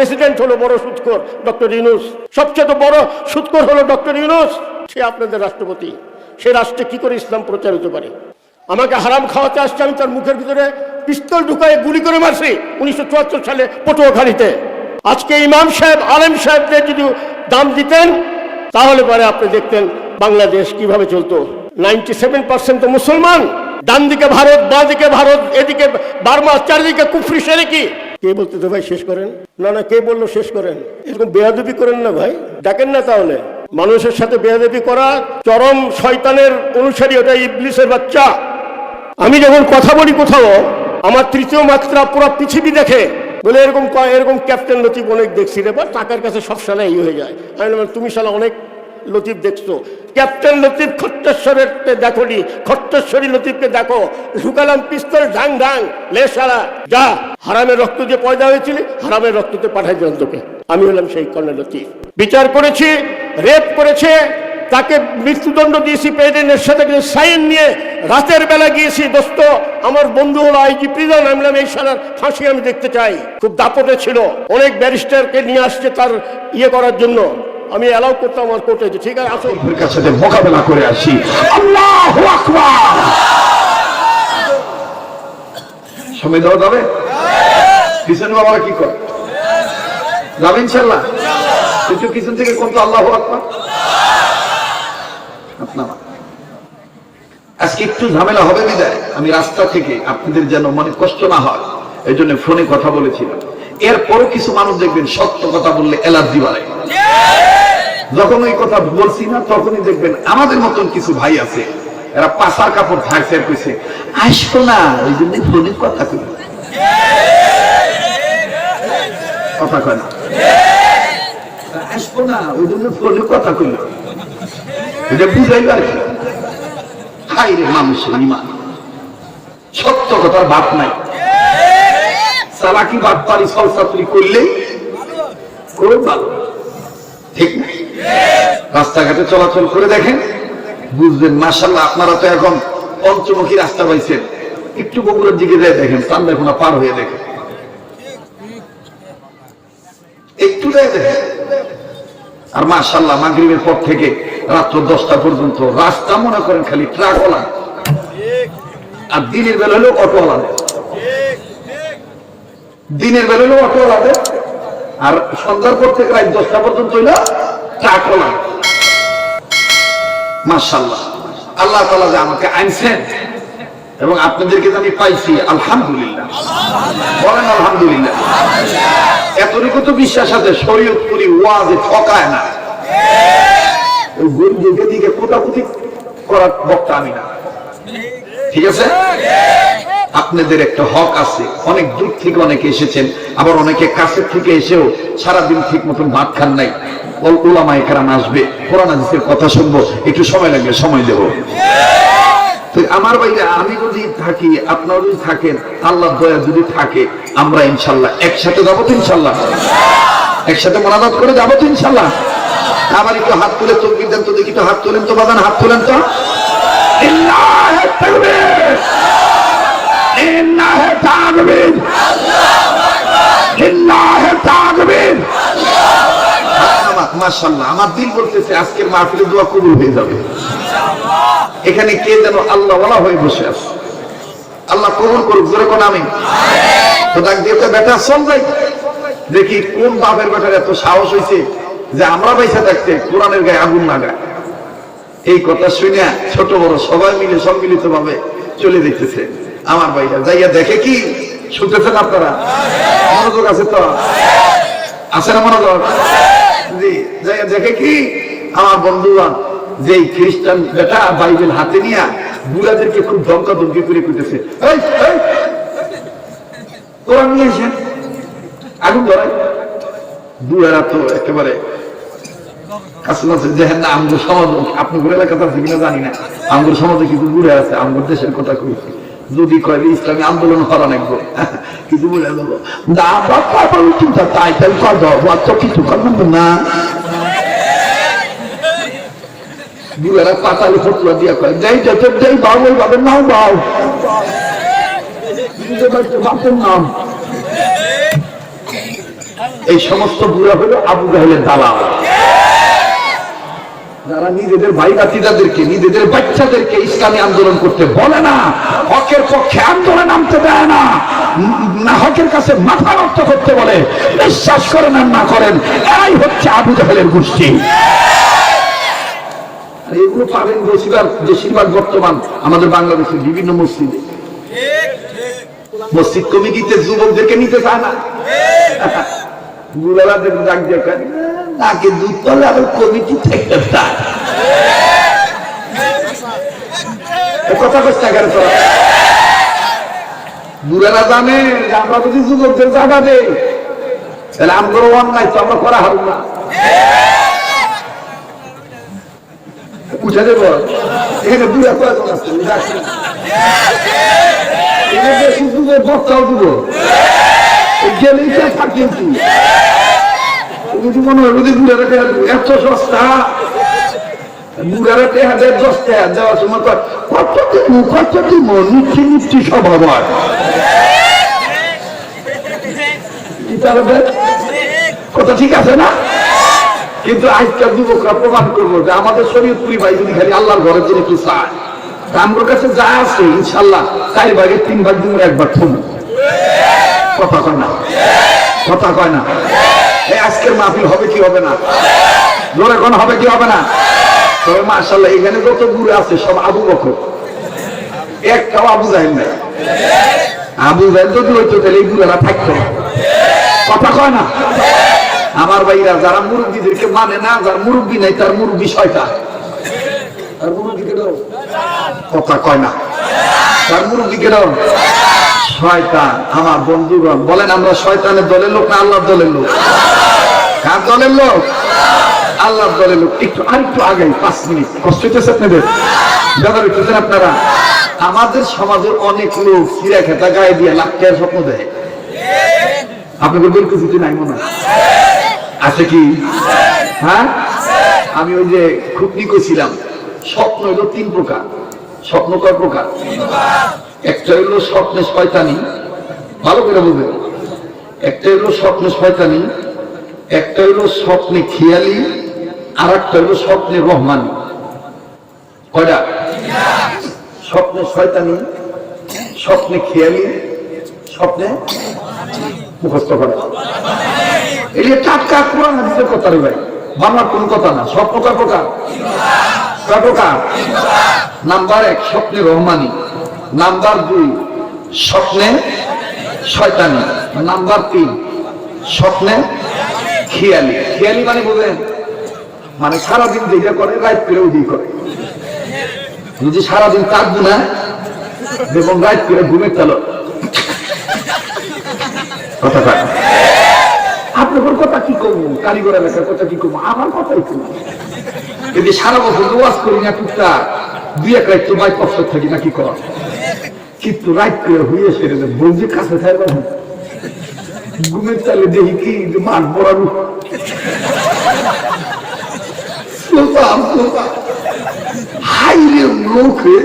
President হলো বড় সুৎকর, doctor Yunus. সবচেয়ে বড় সুৎকর হলো ডক্টর ইউনুস। সে আপনাদের রাষ্ট্রপতি। সে রাষ্ট্রে কি করে ইসলাম প্রচার হতে পারে? আমাকে হারাম খাওয়াতে আসছে, আমি তার মুখের ভিতরে পিস্তল ঢুকায় গুলি করে মারছি উনিশশো চুয়াত্তর সালে পটুয়াখালীতে। আজকে ইমাম সাহেব, আলেম সাহেবদের যদি দাম দিতেন, তাহলে পরে আপনি দেখতেন বাংলাদেশ কীভাবে চলতো। নাইনটি সেভেন পার্সেন্ট তো মুসলমান। ডান দিকে ভারত, বাঁ দিকে ভারত, এদিকে বার্মা, চারিদিকে কুফরি সেরে কি কে বলতে তো ভাই শেষ করেন? না না, কে বলল শেষ করেন? এরকম বেয়াদবি করেন না ভাই। ডাকেন না তাহলে। মানুষের সাথে বেয়াদবি করা চরম শয়তানের অনুসারী ওটা ইবলিসের বাচ্চা। আমি যখন কথা বলি কোথাও, আমার তৃতীয় মাত্রা পুরো পৃথিবী দেখে, বলে এরকম এরকম ক্যাপ্টেন লতিফ অনেক দেখছি রে বা টাকার কাছে সব সালা ই হয়ে যায়। আমি তুমি সালা অনেক লতিফ দেখছ। ক্যাপ্টেন লতিফ খট্টেশ্বরের দেখো নি, খট্টেশ্বরী লতিফকে দেখো। ঢুকালাম পিস্তল, ঢাং ঢাং লে সারা যা, হারামের রক্ত যে পয়দা হয়েছিল, হারামের রক্ততে পাঠাই দিলাম তোকে। আমি হলাম সেই কর্ণেল লতিফ। বিচার করেছি, রেপ করেছে, তাকে মৃত্যুদণ্ড দিয়েছি, প্রেসিডেন্টের সাথে সাইন নিয়ে রাতের বেলা গিয়েছি, দোস্ত। আমার বন্ধু হলো আইজি প্রিজন, আমি এই সালার ফাঁসি আমি দেখতে চাই। খুব দাপটে ছিল। অনেক ব্যারিস্টারকে নিয়ে আসছে তার ইয়ে করার জন্য। আমি অ্যালাউ করতাম আমার কোর্টে যে, ঠিক আছে, আসো। এর কাছে মোকাবেলা করে আসি। আল্লাহ সময় দেওয়া যাবে? কিষেন বাবা কি করে? যাবে ইনশাল্লাহ কিন্তু কিষেন থেকে কোন তো আল্লাহ আকবার? আপনারা। আজকে একটু ঝামেলা হবে বিদায়। আমি রাস্তা থেকে আপনাদের যেন মনে কষ্ট না হয়, এই জন্য ফোনে কথা বলেছিলাম। এরপরও কিছু মানুষ দেখবেন সত্য কথা বললে অ্যালার্জি বাড়ে যখন ওই কথা বলছি না, তখনই দেখবেন আমাদের মতন কিছু ভাই আছে, এরা পাশার কাপড় থাকছে আর কইছে আসব না। ওই জন্য ফোনে কথা কই। কথা কয় না। আসব না। ওই জন্য কথা এটা কি? হাই রে মানুষের ইমান। সত্য কথার বাপ নাই। সালাকি বাদ পারি সলসাতুরি করলেই খুব ভালো। ঠিক? না রাস্তাঘাটে চলাচল করে দেখেন বুঝবেন মাসাল্লাহ আপনারা তো এখন পঞ্চমুখী রাস্তা পাইছেন। একটু বগুড়ার দিকে যায় দেখেন চান্দাখোনা পার হয়ে দেখেন। একটু আর মাসাল্লাহ মাগরিবের পর থেকে রাত্র দশটা পর্যন্ত রাস্তা মনে করেন খালি ট্রাকওয়ালা। আর দিনের বেলা হলো অটোওয়ালা দিনের বেলা হলো অটোওয়ালাদের। আর সন্ধ্যার পর থেকে রাত দশটা পর্যন্ত হইল ট্রাকওয়ালা মার্শাল্লাহ আল্লাহ তালা যে আমাকে আনছেন এবং আপনাদেরকে আমি পাইছি, আলহামদুলিল্লাহ। বলেন আলহামদুলিল্লাহ। এতটুকু তো বিশ্বাস আছে, শরীয়তপুরি ঠকায় না। দিকে কোটাকুটি করার বক্তা আমি না। ঠিক আছে? আপনাদের একটা হক আছে। অনেক দূর থেকে অনেকে এসেছেন, আবার অনেকে কাছের থেকে এসেও সারাদিন ঠিক মতন ভাত খান নাই। ওলামায় কারাম আসবে, কোরআন হাদিসের কথা শুনব, একটু সময় লাগবে, সময় দেবো। আমার বাইরে আমি যদি থাকি আপনারা যদি থাকেন আল্লাহ দয়া যদি থাকে, আমরা ইনশাল্লাহ একসাথে যাব তো ইনশাল্লাহ। একসাথে মোনাজাত করে যাব তো ইনশাল্লাহ। আবার একটু হাত তুলে তকবির দেন তো দেখি তো, হাত তোলেন তো বাগান হাত তোলেন তো। তাকবীর। তাকবীর। মাশাআল্লাহ আমার দিল বলতেছে, আজকের মাহফিলে দোয়া কবুল হয়ে যাবে। এখানে কে যেন আল্লাহ ওয়ালা হয়ে বসে আছে? আল্লাহ কবুল করুক, জোরে কোন আমি? তো ডাক দিয়ে বেটা, চল যাই। দেখি কোন বাপের বেটার এত সাহস হয়েছে যে আমরা বাইসা থাকতে কোরআনের গায়ে আগুন লাগায় এই কথা শুনে ছোট বড় সবাই মিলে সম্মিলিত ভাবে চলে দেখতেছে আমার ভাইরা, যাইয়া দেখে কি শুনতেছেন আপনারা? মনোযোগ আছে তো? আছে না মনোযোগ? যাইয়া দেখে কি আমার বন্ধুগণ যে খ্রিস্টান বেটা বাইবেল হাতে নিয়ে বুড়াদেরকে খুব ধমকা ধমকি করে করতেছে কোরআন নিয়ে এসেন আগুন ধরায়। বুড়ারা তো একেবারে আমগুর সমাজ আপনার এলাকাতে আছে কিনা জানি না। আমগুর সমাজে কিছু বুড়ে আছে আমগুর দেশের কথা কইছি। যদি কয়, ইসলামী আন্দোলন করা নাকবো কিছু বলে দেবো, না বাবা চিন্তা তাই তাই কর কিছু করবেন না। পাতালে ফটুয়া দিয়া কয়, যাই যাতে যাই বাউ নাও বাউ নাম। এই সমস্ত বুড়া হলো আবু জাহেলের দালাল। যারা নিজেদের ভাই বাতিদাদেরকে নিজেদের বাচ্চাদেরকে ইসলামী আন্দোলন করতে বলে না হকের পক্ষে আন্দোলন নামতে দেয় না না হকের কাছে মাথা রক্ত করতে বলে বিশ্বাস করেন আর না করেন এরাই হচ্ছে আবু জাহেলের গোষ্ঠী। আর এগুলো পাবেন বেশিরভাগ বেশিরভাগ বর্তমান আমাদের বাংলাদেশের বিভিন্ন মসজিদে। মসজিদ কমিটিতে যুবকদেরকে নিতে চায় না। বুড়াদের ডাক দিয়ে তলে আবার কমিটি থেকে কথা কষ্ট কেন জানে আমরা যদি যুবকদের জায়গা দেই তাহলে আমরাও অন্যায় তো আমরা করা হারুন না। উঠে দেবো? এখানে বুড়া দিব গেলেই তো যদি মনে এত সস্তা দশ সময় নিচ্ছি সব তাহলে কথা ঠিক আছে না? কিন্তু আজকাল যুবকরা প্রমাণ করব যে আমাদের শরীর শরীয়তপুরি ভাই যদি খালি আল্লাহর ঘরের জন্য কি চায়? আমার কাছে যা আছে ইনশাল্লাহ চার ভাগের তিন ভাগ দিন একবার থম। কথা কয় না? কথা কয় না? আজকের মাহফিল হবে কি হবে না? জোরে হবে কি হবে না? তবে মাশাল্লাহ এখানে যত গুরু আছে, সব আবু বকর। একটাও আবু জাহেল নাই। আবু জাহেল যদি হইতো, তাহলে এই গুরুরা থাকতো। কথা কয় না? আমার ভাইরা, যারা মুরব্বীদেরকে মানে না, যার মুরব্বী নাই, তার মুরব্বী শয়তান। তার মুরব্বী কেন কথা কয় না। তার মুরব্বী কেন শয়তান, আমার বন্ধুগণ, বলেন আমরা শয়তানের দলের লোক না আল্লাহর দলের লোক? কার দলের লোক? আল্লাহর দলের লোক। একটু আর একটু আগে পাঁচ মিনিট। কষ্ট হইতেছে আপনাদের? ব্যাপার হইতেছেন আপনারা। আমাদের সমাজের অনেক লোক চিরা খেতা, গায়ে দিয়ে লাখ টাকার স্বপ্ন দেয়। আপনাদের বের কিছু নাই মনে আছে কি? হ্যাঁ? আমি ওই যে খুবনি করছিলাম স্বপ্ন হলো তিন প্রকার। স্বপ্ন কয় প্রকার। একটা হলো স্বপ্নে শয়তানি, ভালো করে বুঝবেন একটা হলো স্বপ্নে শয়তানি, একটা হলো স্বপ্নে খেয়ালি আর একটা হলো স্বপ্নে রহমানি। কয়টা? স্বপ্নে শয়তানি, স্বপ্নে খেয়ালি, স্বপ্নে মুখস্থ করা। যে টাটকা কোরআন হাদিসের কথা রে ভাই, বাংলার কোন কথা না, স্বপ্ন কয় প্রকার। কয় প্রকার? নাম্বার এক, স্বপ্নে রহমানি। নাম্বার দুই, স্বপ্নে শয়তানি। নাম্বার তিন, স্বপ্নে খেয়ালি। খেয়ালি মানে বলেন মানে সারাদিন যেটা করে রাত করে ওই করে। যদি সারাদিন কাঁদবো না এবং রাত করে ঘুমের চালো কথা আপনার কথা কি করব কারিগর এলাকার কথা কি করব আমার কথাই করব যদি সারা বছর ওয়াজ করি না টুকটাক। দুই এক রাত তো বাইক অফসর থাকি না, কি কর? কিন্তু রাত করে হইয়ে সেরে বলছি, কাছে থাকবে ঘুমের চালে দেখি কি মাঠ বড়ানো হাইরে লোকে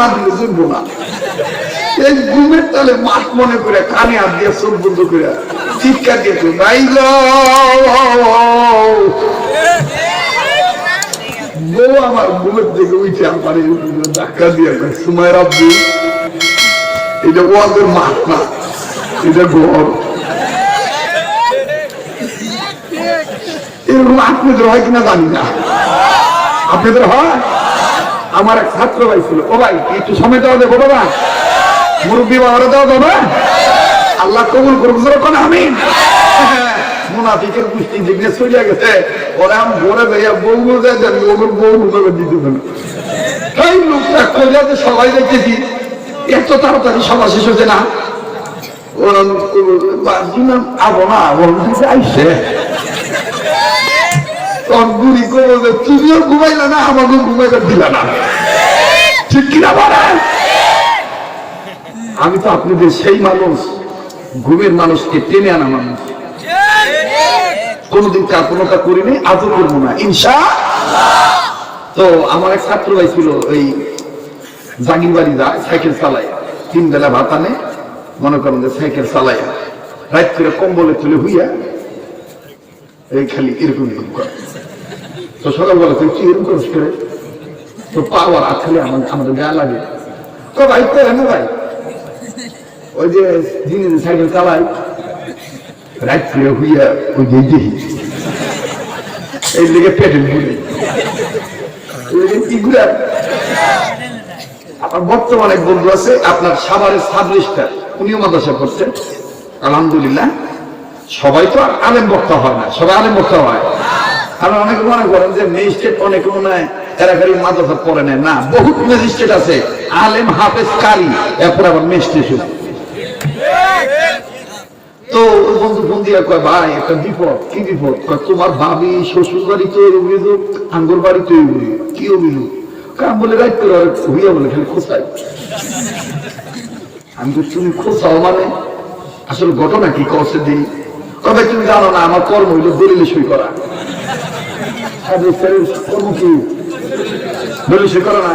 না দিলে না। এই মাঠ মনে কানে বন্ধ চিৎকার দিয়ে নাই আমার ঘুমের থেকে উঠে আমার ধাক্কা দিয়ে কয়, সুমায়ের আব্বু এটা ওয়াজের মাঠ না এটা ঘর। এরকম আপনাদের হয় কিনা জানি না। আপনাদের হয়? আমার এক ছাত্র ভাই ছিল। ও ভাই একটু সময় দেওয়া দেবো বাবা। মুরব্বী বাবারা দেওয়া যাবে আল্লাহ কবুল করব আমি মুনাফিকের গোষ্ঠী যেগুলো গেছে। বউ ওগুলো বউ দিতে লোকটা যে সবাই দেখতেছি এত তাড়াতাড়ি সভা শেষ হচ্ছে না। আমি তো আপনাদের সেই মানুষ, ঘুমের মানুষকে টেনে আনা মানুষ। কোনোদিন কার্পণতা করিনি, আজও করব না ইনশা তো আমার এক ছাত্র ভাই ছিল ওই জাগির বাড়ি যায়, সাইকেল চালায়, তিন বেলা ভাত আনে, মনে করেন যে সাইকেল চালায় রাত করে কম্বলে তুলে হইয়া এই খালি এরকম এরকম করে তো সকালবেলা তুই এরকম করিস করে তো পাওয়ার আর খালি আমাদের আমাদের গায়ে লাগে। তো ভাই তো ভাই ওই যে জিনিস সাইকেল চালাই রাত করে হুইয়া ওই যে দেখি এই দিকে পেটে ঘুরে আমার বর্তমানে বন্ধু আছে, আপনার সাভারের সাবলিস্টার উনিও মাদ্রাসা করছেন আলহামদুলিল্লাহ। সবাই তো আর আলেম বক্তা হয় না, সবাই আলেম বক্তা হয়। আর অনেকে মনে করেন যে ম্যাজিস্ট্রেট অনেক মনে হয় এরা খালি মাদ্রাসা পড়ে নেয়। না, বহুত ম্যাজিস্ট্রেট আছে, আলেম হাফেজ কারি, এরপর আবার ম্যাজিস্ট্রেট তো ওই বন্ধু ফোন দিয়া কয়, ভাই, একটা বিপদ, কি বিপদ? তোমার ভাবি শ্বশুর বাড়িতে অভিযোগ আঙ্গুর বাড়িতে অভিযোগ, কি অভিযোগ? কাম বলে রাইট করে হইয়া বলে, খালি খোঁচাই আমি তো তুমি খোঁচাও মানে? আসলে ঘটনা কি? করছে দিই তবে তুমি জানো না, আমার কর্ম হইল দলিলে সই করা। কর্ম কি? দলিল সই করা না?